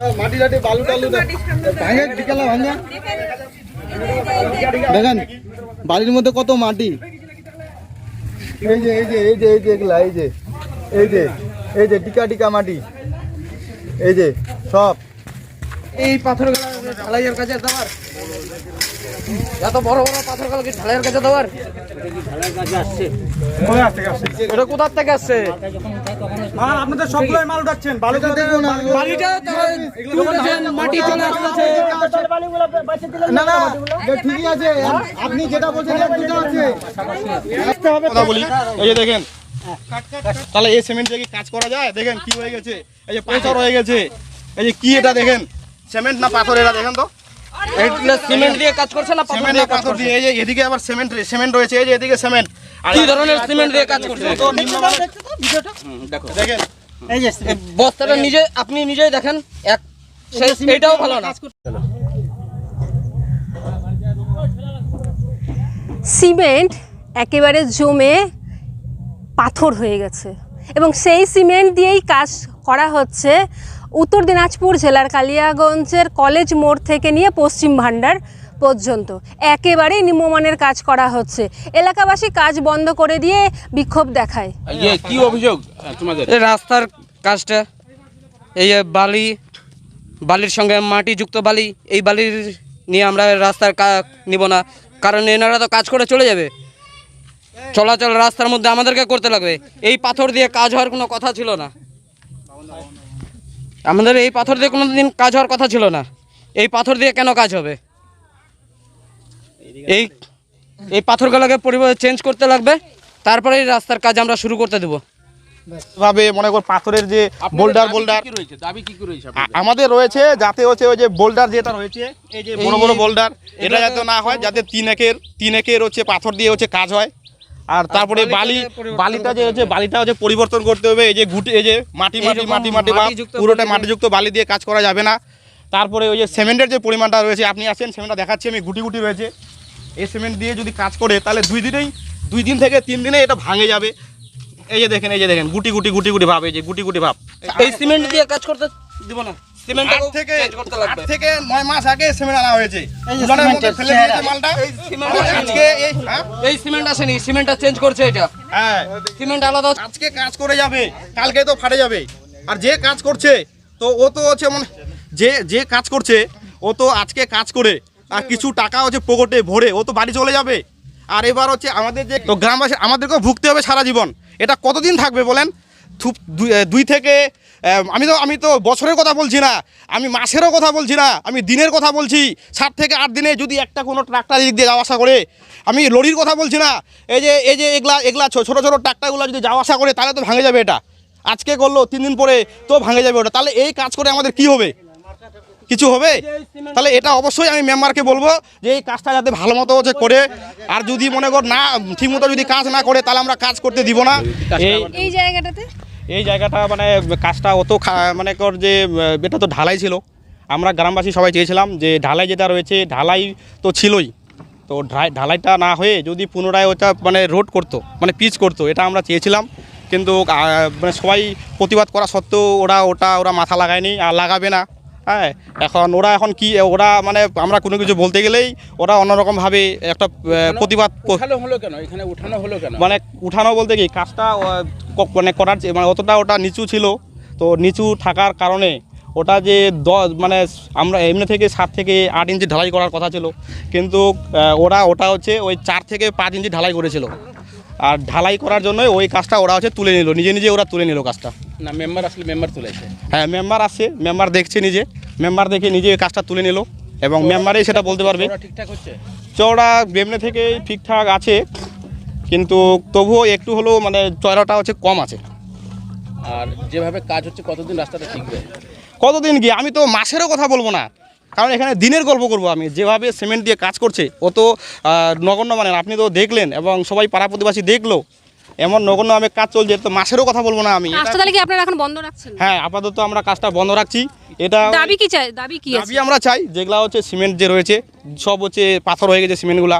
মাটি টাটি, বালু টালু ভাঙে ভাঙে। দেখেন, বাড়ির মধ্যে কত মাটি। এই যে এই যে এই যে এই যে, এগুলা, এই যে এই যে এই যে, টিকা টিকা মাটি। এই যে, সব। এই পাথরগুলো ঢালাইয়ের কাছে দেওয়ার এত বড় বড় পাথরগুলো কি ঢালাইয়ের কাছে দেওয়ার? এটা কোথার থেকে আসছে? আপনাদের সবগুলোই মাল উঠাচ্ছেন। মাটি চলে না না ঠিকই আছে আপনি যেটা বলছেন এটা আছে। আসতে হবে কথা বলি। এই যে দেখেন তাহলে এই সিমেন্ট দিয়ে কি কাজ করা যায়? দেখেন কি হয়ে গেছে। এই যে পাথর হয়ে গেছে। এই যে কি এটা দেখেন? সিমেন্ট না পাথর এটা দেখেন তো। সিমেন্ট দিয়ে কাজ করছে না পাথর সিমেন্ট দিয়ে কাজ পাথর করছে? দিয়ে এই যে এদিকে আবার সিমেন্ট সিমেন্ট রয়েছে এই যে এদিকে সিমেন্ট আর কি ধরনের সিমেন্ট দিয়ে কাজ করছে? তো দেখেন এই বস্তাটা নিজে আপনি নিজেই দেখেন এক এটাও ভালো না। সিমেন্ট একেবারে জমে পাথর হয়ে গেছে। এবং সেই সিমেন্ট দিয়েই কাজ করা হচ্ছে উত্তর দিনাজপুর জেলার কালিয়াগঞ্জের কলেজ মোড় থেকে নিয়ে পশ্চিম ভাণ্ডার পর্যন্ত একেবারেই নিম্নমানের কাজ করা হচ্ছে। এলাকাবাসী কাজ বন্ধ করে দিয়ে বিক্ষোভ দেখায়। ইয়ে কি অভিযোগ? তোমাদের? এই রাস্তার কাজটা এই যে বালি বালির সঙ্গে মাটি যুক্ত বালি এই বালির নিয়ে আমরা রাস্তার কা- নিব না। কারণ এনারা তো কাজ করে চলে যাবে। চলাচল রাস্তার মধ্যে আমাদেরকে করতে লাগবে। এই পাথর দিয়ে কাজ হওয়ার কোনো কথা ছিল না। আমাদের এই পাথর দিয়ে কোনো দিন কাজ হওয়ার কথা ছিল না। এই পাথর দিয়ে কেন কাজ হবে? এই এই পাথরগুলোকে পরিবার চেঞ্জ করতে লাগবে তারপরে এই রাস্তার কাজ আমরা শুরু করতে দেবো। ভাবে মনে কর পাথরের যে বোল্ডার বোল্ডার কি রয়েছে? দাবি কি কি রয়েছে আমাদের রয়েছে যাতে হচ্ছে ওই যে বোল্ডার যেটা রয়েছে এই যে বড় বড় বোল্ডার এটা যাতে না হয় যাতে তিন একের তিন একের হচ্ছে পাথর দিয়ে হচ্ছে কাজ হয়। আর তারপরে বালি বালিটা যে হচ্ছে বালিটা হচ্ছে পরিবর্তন করতে হবে এই যে গুটি এই যে মাটি মাটি মাটি মাটি বা পুরোটা মাটিযুক্ত বালি দিয়ে কাজ করা যাবে না। তারপরে ওই যে সিমেন্টের যে পরিমাণটা রয়েছে আপনি আসেন সিমেন্টটা দেখাচ্ছি আমি গুটি গুটি রয়েছে। এই সিমেন্ট দিয়ে যদি কাজ করে তাহলে দুই দিনেই দুই দিন থেকে তিন দিনে এটা ভাঙে যাবে। এই যে দেখেন এই যে দেখেন গুটি গুটি গুটি গুটি ভাব এই যে গুটি গুটি ভাব। এই সিমেন্ট দিয়ে কাজ করতে দিব না। সিমেন্ট থেকে চেঞ্জ করতে লাগবে। থেকে নয় মাস আগে সিমেন্ট আনা হয়েছে। উলানের মধ্যে ফেলে দিয়েছে মালটা। সিমেন্ট আজকে এই হ্যাঁ? এই সিমেন্ট আসেনি সিমেন্টটা চেঞ্জ করছে এটা। হ্যাঁ। সিমেন্ট আলাদা আজকে কাজ করে যাবে কালকে তো ফাটে যাবে। আর যে কাজ করছে তো ও তো হচ্ছে মানে যে যে কাজ করছে ও তো আজকে কাজ করে আর কিছু টাকা হচ্ছে পকেটে ভরে ও তো বাড়ি চলে যাবে। আর এবার হচ্ছে আমাদের যে তো গ্রামবাসী আমাদেরকেও ভুগতে হবে সারা জীবন। এটা কতদিন থাকবে বলেন? থুপ- দুই- থেকে আমি তো আমি তো বছরের কথা বলছি না। আমি মাসেরও কথা বলছি না। আমি দিনের কথা বলছি। সাত থেকে আট দিনে যদি একটা কোনো ট্রাক্টার দিক দিয়ে যাওয়া আসা করে, আমি লরির কথা বলছি না। এই যে এই যে এগুলা এগুলা ছোটো ছোটো ট্রাক্টারগুলো যদি যাওয়া আসা করে, তাহলে তো ভাঙে যাবে এটা। আজকে করল, তিন দিন পরে তো ভাঙে যাবে ওটা। তাহলে এই কাজ করে আমাদের কি হবে? কিছু হবে? তাহলে এটা অবশ্যই আমি মেম্বারকে বলব যে এই কাজটা যাতে ভালো মতো হচ্ছে করে। আর যদি মনে কর না ঠিকমতো যদি কাজ না করে তাহলে আমরা কাজ করতে দিব না। এই জায়গাটাতে? এই জায়গাটা মানে কাজটা অত খা- মানে কর যে এটা তো ঢালাই ছিল। আমরা গ্রামবাসী সবাই চেয়েছিলাম যে ঢালাই যেটা রয়েছে ঢালাই তো ছিলই। তো ঢাই- ঢালাইটা না হয়ে যদি পুনরায় ওটা মানে রোড করতো মানে পিচ করতো এটা আমরা চেয়েছিলাম। কিন্তু মানে সবাই প্রতিবাদ করা সত্ত্বেও ওরা ওটা ওরা মাথা লাগায়নি আর লাগাবে না। হ্যাঁ এখন ওরা এখন কি ওরা মানে আমরা কোনো কিছু বলতে গেলেই ওরা অন্যরকমভাবে একটা প্রতিবাদ হলো কেন? এখানে উঠানো হলো কেন? মানে উঠানো বলতে কি কাজটা মানে করার মানে অতটা ওটা নিচু ছিল। তো নিচু থাকার কারণে ওটা যে দ মানে আমরা এমনি থেকে সাত থেকে আট ইঞ্চি ঢালাই করার কথা ছিল। কিন্তু ওরা ওটা হচ্ছে ওই চার থেকে পাঁচ ইঞ্চি ঢালাই করেছিল। আর ঢালাই করার জন্য ওই কাজটা ওরা হচ্ছে তুলে নিল। নিজে নিজে ওরা তুলে নিল কাজটা। না মেম্বার আসলে মেম্বার তুলেছে। হ্যাঁ মেম্বার আসছে মেম্বার দেখছে নিজে। মেম্বার দেখে নিজে কাজটা তুলে নিল এবং মেম্বারেই সেটা বলতে পারবে। ঠিকঠাক হচ্ছে? চওড়া বেমনে থেকে ঠিকঠাক আছে কিন্তু তবুও একটু হলেও মানে চওড়াটা হচ্ছে কম আছে। আর যেভাবে কাজ হচ্ছে কতদিন রাস্তাটা টিকবে? কতদিন কি আমি তো মাসেরও কথা বলব না। কারণ এখানে দিনের গল্প করব আমি। যেভাবে সিমেন্ট দিয়ে কাজ করছে ও তো নগণ্য মানে আপনি তো দেখলেন এবং সবাই পাড়া প্রতিবাসী দেখল। এমন নগণ্য আমি কাজ চলছে তো মাসেরও কথা বলব না আমি। এটা- কাজটা তাহলে কি আপনারা এখন বন্ধ রাখছেন? হ্যাঁ আপাতত আমরা কাজটা বন্ধ রাখছি। এটা দাবি কি চাই? দাবি কি আছে? দাবি আমরা চাই যেগুলা হচ্ছে সিমেন্ট যে রয়েছে সব হচ্ছে পাথর হয়ে গেছে সিমেন্টগুলা।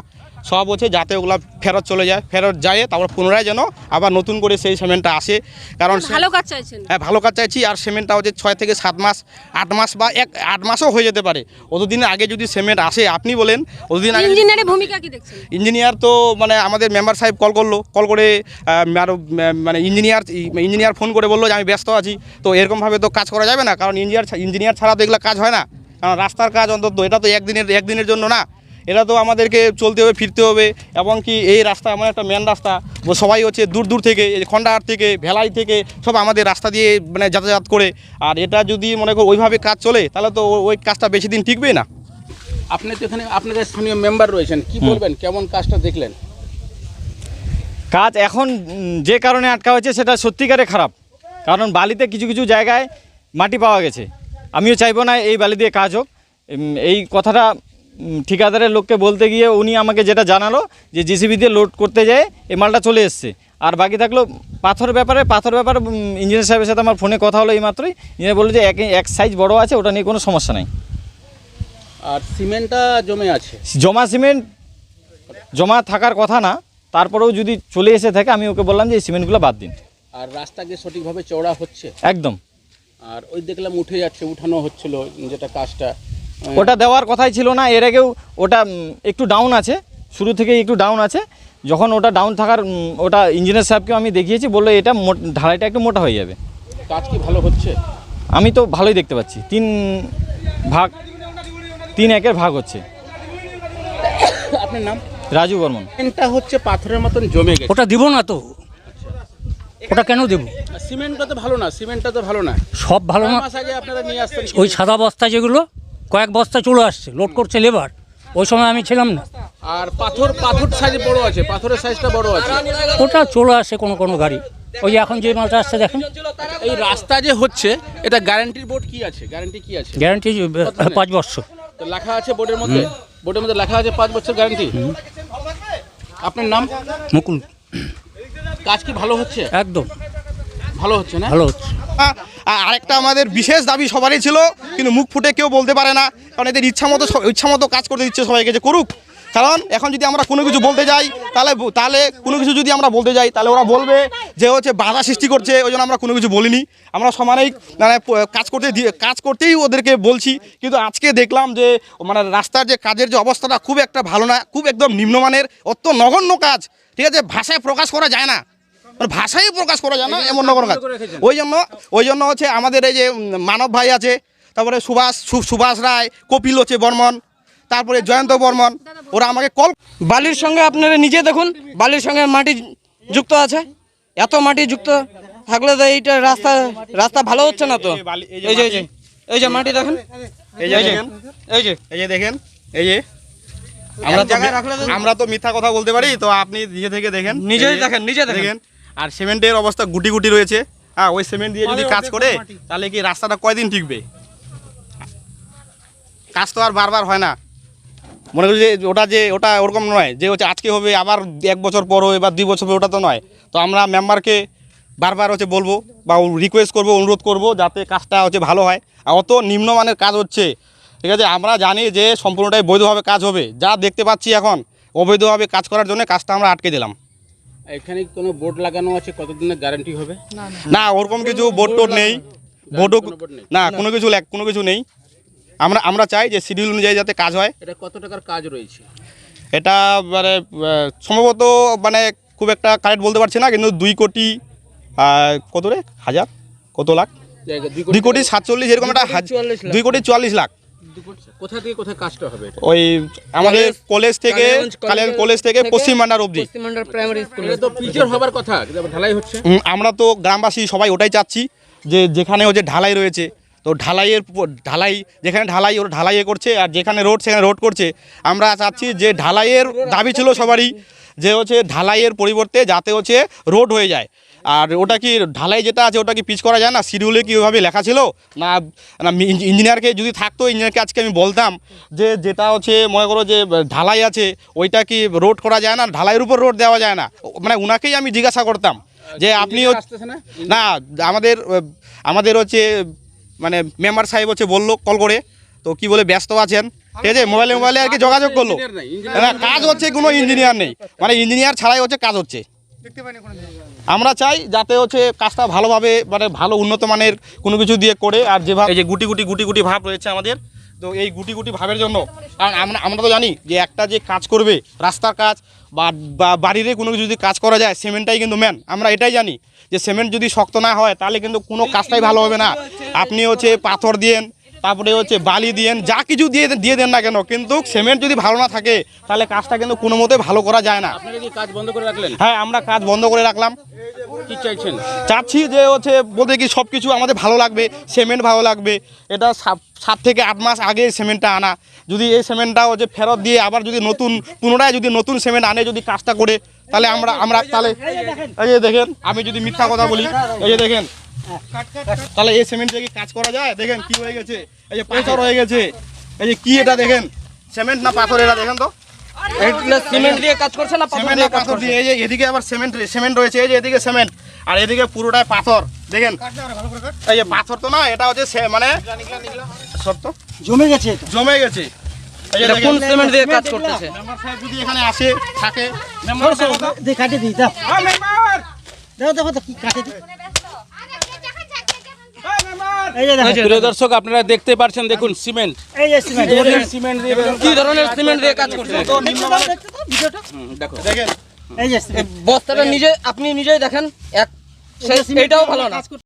সব হচ্ছে যাতে ওগুলো ফেরত চলে যায়। ফেরত যায় তারপর পুনরায় যেন আবার নতুন করে সেই সিমেন্টটা আসে। কারণ ভালো কাজ চাইছেন? হ্যাঁ ভালো কাজ চাইছি। আর সিমেন্টটা হচ্ছে ছয় থেকে সাত মাস আট মাস বা এক আট মাসও হয়ে যেতে পারে। অতদিন আগে যদি সিমেন্ট আসে আপনি বলেন অতদিন আগে ইঞ্জিনিয়ারের ভূমিকা কি দেখছেন? ইঞ্জিনিয়ার তো মানে আমাদের মেম্বার সাহেব কল করল। কল করে আরও মানে ইঞ্জিনিয়ার ইঞ্জিনিয়ার ফোন করে বলল যে আমি ব্যস্ত আছি। তো এরকমভাবে তো কাজ করা যাবে না। কারণ ইঞ্জিনিয়ার ইঞ্জিনিয়ার ছাড়া তো এগুলো কাজ হয় না। কারণ রাস্তার কাজ অন্তত এটা তো একদিনের একদিনের জন্য না। এটা তো আমাদেরকে চলতে হবে ফিরতে হবে এবং কি এই রাস্তা এমন একটা মেন রাস্তা সবাই হচ্ছে দূর দূর থেকে এই খন্ডাহাট থেকে ভেলাই থেকে সব আমাদের রাস্তা দিয়ে মানে যাতায়াত করে। আর এটা যদি মনে করো ওইভাবে কাজ চলে তাহলে তো ওই কাজটা বেশি দিন টিকবে না। আপনি তো এখানে আপনাদের স্থানীয় মেম্বার রয়েছেন কি বলবেন? কেমন কাজটা দেখলেন? কাজ এখন যে কারণে আটকা হয়েছে সেটা সত্যিকারে খারাপ। কারণ বালিতে কিছু কিছু জায়গায় মাটি পাওয়া গেছে। আমিও চাইব না এই বালি দিয়ে কাজ হোক। এই কথাটা ঠিকাদারের লোককে বলতে গিয়ে উনি আমাকে যেটা জানালো যে জিসিবি দিয়ে লোড করতে যায় এই মালটা চলে এসছে। আর বাকি থাকল পাথর ব্যাপারে পাথর ব্যাপারে ইঞ্জিনিয়ার সাহেবের সাথে আমার ফোনে কথা হলো এই মাত্রই ইঞ্জিনিয়ার বলল যে এক এক সাইজ বড় আছে ওটা নিয়ে কোনো সমস্যা নাই। আর সিমেন্টটা জমে আছে? জমা সিমেন্ট জমা থাকার কথা না তারপরেও যদি চলে এসে থাকে আমি ওকে বললাম যে এই সিমেন্টগুলো বাদ দিন। আর রাস্তা কি সঠিকভাবে চওড়া হচ্ছে? একদম। আর ওই দেখলাম উঠে যাচ্ছে উঠানো হচ্ছিল যেটা কাজটা। ওটা দেওয়ার কথাই ছিল না এর আগেও ওটা একটু ডাউন আছে শুরু থেকেই একটু ডাউন আছে। যখন ওটা ডাউন থাকার ওটা ইঞ্জিনিয়ার সাহেবকেও আমি দেখিয়েছি বলল এটা ঢালাইটা একটু মোটা হয়ে যাবে। কাজ কি ভালো হচ্ছে? আমি তো ভালোই দেখতে পাচ্ছি তিন ভাগ তিন একের ভাগ হচ্ছে। আপনার নাম? রাজু বর্মন। সিমেন্টটা হচ্ছে পাথরের মতন জমে গেছে। ওটা দিব না তো। ওটা কেন দেব? সিমেন্টটা তো ভালো না সিমেন্টটা তো ভালো না। সব ভালো না। মাস আগে আপনারা নিয়ে আসতেন ওই সাদা বস্তা যেগুলো কয়েক বস্তা চলে আসছে লোড করছে লেবার ওই সময় আমি ছিলাম না। আর পাথর পাথর সাইজ বড় আছে পাথরের সাইজটা বড় আছে। ওটা চলে আসে কোনো কোনো গাড়ি। ওই এখন যে মালটা আসছে দেখেন। এই রাস্তা যে হচ্ছে এটা গ্যারান্টির বোর্ড কি আছে? গ্যারান্টি কি আছে? গ্যারান্টি পাঁচ বছর। তো লেখা আছে বোর্ডের মধ্যে? বোর্ডের মধ্যে লেখা আছে পাঁচ বছর গ্যারান্টি আপনার নাম? মুকুল। কাজ কি ভালো হচ্ছে? একদম। ভালো হচ্ছে না? ভালো হচ্ছে। আরেকটা আমাদের বিশেষ দাবি সবারই ছিল, কিন্তু মুখ ফুটে কেউ বলতে পারে না, কারণ এদের ইচ্ছা মতো ইচ্ছা মতো কাজ করতে দিচ্ছে সবাইকে যে করুক। কারণ এখন যদি আমরা কোনো কিছু বলতে যাই, তাহলে তাহলে কোনো কিছু যদি আমরা বলতে যাই, তাহলে ওরা বলবে যে হচ্ছে বাধা সৃষ্টি করছে, ওই জন্য আমরা কোনো কিছু বলিনি। আমরা সমানেই মানে কাজ করতে দিয়ে কাজ করতেই ওদেরকে বলছি, কিন্তু আজকে দেখলাম যে মানে রাস্তার যে কাজের যে অবস্থাটা খুব একটা ভালো না, খুব একদম নিম্নমানের অত নগণ্য কাজ। ঠিক আছে? ভাষায় প্রকাশ করা যায় না। মানে ভাষাই প্রকাশ করা যায় না এমন নগর কাজ। ওই জন্য ওই জন্য হচ্ছে আমাদের এই যে মানব ভাই আছে তারপরে সুভাষ সু- সুভাষ রায় কপিল হচ্ছে বর্মন তারপরে জয়ন্ত বর্মন ওরা আমাকে কল বালির সঙ্গে আপনারা নিজে দেখুন বালির সঙ্গে মাটি যুক্ত আছে। এত মাটি যুক্ত থাকলে তো এইটা রাস্তা রাস্তা ভালো হচ্ছে না তো? এই যে এই যে এই যে মাটি। দেখেন। এই যে দেখেন। এই যে। এই যে দেখেন এই যে। আমরা তো জায়গায় রাখলে আমরা তো মিথ্যা কথা বলতে পারি তো আপনি নিজে থেকে দেখেন। নিজেই দেখেন, নিজে দেখেন। আর সিমেন্টের অবস্থা গুটি গুটি রয়েছে। হ্যাঁ ওই সিমেন্ট দিয়ে যদি কাজ করে তাহলে কি রাস্তাটা কয়দিন টিকবে? কাজ তো আর বারবার হয় না। মনে করি যে ওটা যে ওটা ওরকম নয় যে হচ্ছে আজকে হবে আবার এক বছর পর হবে বা দুই বছর পর ওটা তো নয়। তো আমরা মেম্বারকে বারবার হচ্ছে বলব বা রিকোয়েস্ট করব অনুরোধ করব যাতে কাজটা হচ্ছে ভালো হয়। আর অত নিম্নমানের কাজ হচ্ছে। ঠিক আছে আমরা জানি যে সম্পূর্ণটাই বৈধভাবে কাজ হবে। যা দেখতে পাচ্ছি এখন অবৈধভাবে কাজ করার জন্য কাজটা আমরা আটকে দিলাম। এখানে কি কোনো বোর্ড লাগানো আছে? কতদিনের গ্যারান্টি হবে? না ওরকম কিছু বোর্ড টোড নেই। বোর্ডও? না কোনো কিছু লেখ- কোনো কিছু নেই। আমরা আমরা চাই যে শিডিউল অনুযায়ী যাতে কাজ হয়। এটা কত টাকার কাজ রয়েছে? এটা মানে সম্ভবত মানে খুব একটা কারেক্ট বলতে পারছি না কিন্তু দুই কোটি কত রে? হাজার? কত লাখ? দুই কোটি সাতচল্লিশ এরকম একটা দুই কোটি চুয়াল্লিশ লাখ। কোথা থেকে কোথায় কাজটা হবে ওই আমাদের কলেজ থেকে কালিয়াগঞ্জ কালিয়াগঞ্জ কলেজ থেকে পশ্চিম বান্ডার অবধি। পশ্চিমবাংলার প্রাইমারি স্কুল তো পিচের হবার কথা ঢালাই হচ্ছে। আমরা তো গ্রামবাসী সবাই ওটাই চাচ্ছি যে যেখানে হচ্ছে ঢালাই রয়েছে তো ঢালাইয়ের ঢালাই যেখানে ঢালাই ওরা ঢালাইয়ে করছে আর যেখানে রোড সেখানে রোড করছে আমরা চাচ্ছি যে ঢালাইয়ের দাবি ছিল সবারই যে হচ্ছে ঢালাইয়ের পরিবর্তে যাতে হচ্ছে রোড হয়ে যায়। আর ওটা কি ঢালাই যেটা আছে ওটা কি পিচ করা যায় না? শিডিউলে কি ওইভাবে লেখা ছিল? না না ইঞ্জিনিয়ারকে যদি থাকতো ইঞ্জিনিয়ারকে আজকে আমি বলতাম যে যেটা হচ্ছে মনে করো যে ঢালাই আছে ওইটা কি রোড করা যায় না? ঢালাইয়ের উপর রোড দেওয়া যায় না? মানে ওনাকেই আমি জিজ্ঞাসা করতাম যে আপনি না? না আমাদের আমাদের হচ্ছে মানে মেম্বার সাহেব হচ্ছে বলল কল করে। তো কি বলে ব্যস্ত আছেন? ঠিক আছে মোবাইলে মোবাইলে আর কি যোগাযোগ করল। কাজ হচ্ছে কোনো ইঞ্জিনিয়ার নেই। মানে ইঞ্জিনিয়ার ছাড়াই হচ্ছে কাজ হচ্ছে। আমরা চাই যাতে হচ্ছে কাজটা ভালোভাবে মানে ভালো উন্নত মানের কোনো কিছু দিয়ে করে আর যেভাবে এই যে গুটি গুটি গুটি গুটি ভাব রয়েছে আমাদের, তো এই গুটি গুটি ভাবের জন্য কারণ আমরা আমরা তো জানি যে একটা যে কাজ করবে, রাস্তার কাজ বা বাড়ির কোনো কিছু যদি কাজ করা যায়, সিমেন্টটাই কিন্তু মেন আমরা এটাই জানি যে সিমেন্ট যদি শক্ত না হয়, তাহলে কিন্তু কোনো কাজটাই ভালো হবে না। আপনি হচ্ছে পাথর দিয়েন তারপরে হচ্ছে বালি দিয়েন যা কিছু দিয়ে দিয়ে দেন না কেন কিন্তু সিমেন্ট যদি ভালো না থাকে তাহলে কাজটা কিন্তু কোনো মতে ভালো করা যায় না। আপনারা কি কাজ বন্ধ করে রাখলেন? হ্যাঁ আমরা কাজ বন্ধ করে রাখলাম। কি চাইছেন? চাচ্ছি যে হচ্ছে বলতে কি সব কিছু আমাদের ভালো লাগবে সিমেন্ট ভালো লাগবে। এটা সাত- সাত থেকে আট মাস আগে সিমেন্টটা আনা। যদি এই সিমেন্টটা হচ্ছে ফেরত দিয়ে আবার যদি নতুন পুনরায় যদি নতুন সিমেন্ট আনে যদি কাজটা করে তাহলে আমরা আমরা তাহলে এই যে দেখেন। আমি যদি মিথ্যা কথা বলি এই যে দেখেন। তাহলে এই সিমেন্ট দিয়ে কি কাজ করা যায়? দেখেন কি হয়ে গেছে। এই যে পাথর হয়ে গেছে। এই যে কি এটা দেখেন? সিমেন্ট না পাথর এটা দেখেন তো? সিমেন্ট দিয়ে কাজ করছে না পাথর দিয়ে পাথর দিয়ে। এই যে এদিকে আবার সিমেন্ট সিমেন্ট রয়েছে। এই যে এদিকে সিমেন্ট আর এদিকে পুরোটাই পাথর। দেখেন। এই যে পাথর তো না এটা হচ্ছে সে- মানে সত্য জমে গেছে জমে গেছে। এটা কোন সিমেন্ট দিয়ে কাজ করতেছে? মেম্বার সাহেব যদি এখানে আসে থাকে। দিয়ে কাটে দিই দাও দেখো দেখো তো কি কাটে দিই? প্রিয় দর্শক আপনারা দেখতে পাচ্ছেন দেখুন সিমেন্ট এই যে সিমেন্ট সিমেন্ট দিয়ে কি ধরনের সিমেন্ট দিয়ে কাজ করছে? ভিডিওটা। দেখো। দেখেন। এই যে বস্তাটা নিজে আপনি নিজেই দেখেন এক সেই- ভালো না।